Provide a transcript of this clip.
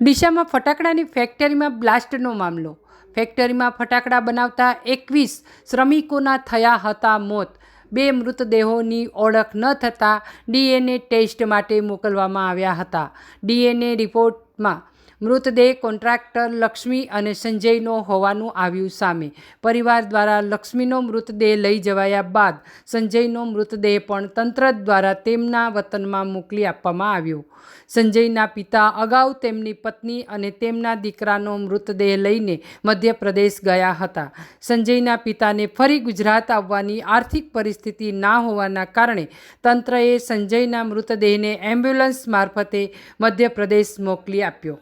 ડીસામાં ફટાકડાની ફેક્ટરીમાં બ્લાસ્ટનો મામલો. ફેક્ટરીમાં ફટાકડા બનાવતા એકવીસ શ્રમિકોના થયા હતા મોત. બે મૃતદેહોની ઓળખ ન થતાં ડીએનએ ટેસ્ટ માટે મોકલવામાં આવ્યા હતા. ડીએનએ રિપોર્ટમાં મૃતદેહ કોન્ટ્રાક્ટર લક્ષ્મી અને સંજયનો હોવાનું આવ્યું સામે. પરિવાર દ્વારા લક્ષ્મીનો મૃતદેહ લઈ જવાયા બાદ સંજયનો મૃતદેહ પણ તંત્ર દ્વારા તેમના વતનમાં મોકલી આપવામાં આવ્યો. સંજયના પિતા અગાઉ તેમની પત્ની અને તેમના દીકરાનો મૃતદેહ લઈને મધ્યપ્રદેશ ગયા હતા. સંજયના પિતાને ફરી ગુજરાત આવવાની આર્થિક પરિસ્થિતિ ના હોવાના કારણે તંત્રએ સંજયના મૃતદેહને એમ્બ્યુલન્સ મારફતે મધ્યપ્રદેશ મોકલી આપ્યો.